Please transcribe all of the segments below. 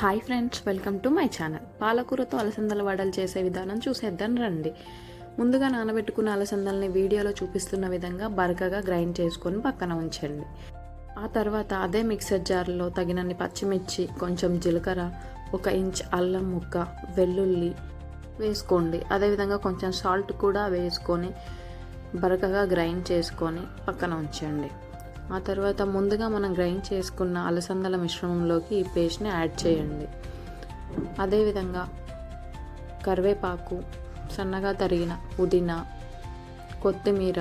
Hi friends welcome to my channel. పాలకూరతో అలసందల వడలు చేసే విధానం చూసేద్దాం రండి. ముందుగా నానబెట్టుకున్న అలసందల్ని వీడియోలో చూపిస్తున్న విధంగా బరకగా గ్రైండ్ చేసుకొని పక్కన ఉంచండి. ఆ తర్వాత అదే మిక్సర్ జార్లో తగినన్ని పచ్చిమిర్చి కొంచెం జీలకర్ర ఒక ఇంచ్ అల్లం ముక్క వెల్లుల్లి వేసుకోండి. అదేవిధంగా కొంచెం సాల్ట్ కూడా వేసుకొని బరకగా గ్రైండ్ చేసుకొని పక్కన ఉంచండి. ఆ తర్వాత ముందుగా మనం గ్రైండ్ చేసుకున్న అలసందల మిశ్రమంలోకి ఈ పేస్ట్ని యాడ్ చేయండి. అదేవిధంగా కరివేపాకు సన్నగా తరిగిన పుదీనా కొత్తిమీర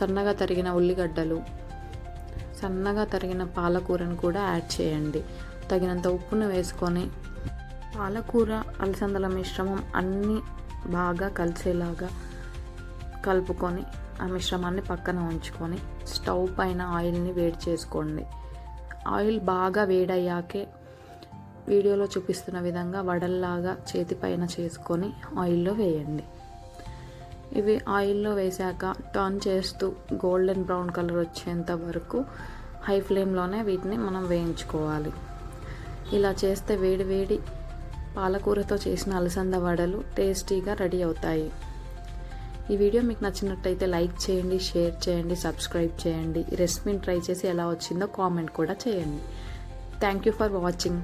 సన్నగా తరిగిన ఉల్లిగడ్డలు సన్నగా తరిగిన పాలకూరను కూడా యాడ్ చేయండి. తగినంత ఉప్పును వేసుకొని పాలకూర అలసందల మిశ్రమం అన్నీ బాగా కలిసేలాగా కలుపుకొని ఆ మిశ్రమాన్ని పక్కన ఉంచుకొని స్టవ్ పైన ఆయిల్ని వేడి చేసుకోండి. ఆయిల్ బాగా వేడయ్యాకే వీడియోలో చూపిస్తున్న విధంగా వడల్లాగా చేతి పైన చేసుకొని ఆయిల్లో వేయండి. ఇవి ఆయిల్లో వేశాక టర్న్ చేస్తూ గోల్డెన్ బ్రౌన్ కలర్ వచ్చేంత వరకు హై ఫ్లేమ్లోనే వీటిని మనం వేయించుకోవాలి. ఇలా చేస్తే వేడి వేడి పాలకూరతో చేసిన అలసంద వడలు టేస్టీగా రెడీ అవుతాయి. ఈ వీడియో మీకు నచ్చినట్టయితే లైక్ చేయండి షేర్ చేయండి సబ్స్క్రైబ్ చేయండి. ఈ రెసిపీని ట్రై చేసి ఎలా వచ్చిందో కామెంట్ కూడా చేయండి. Thank you for watching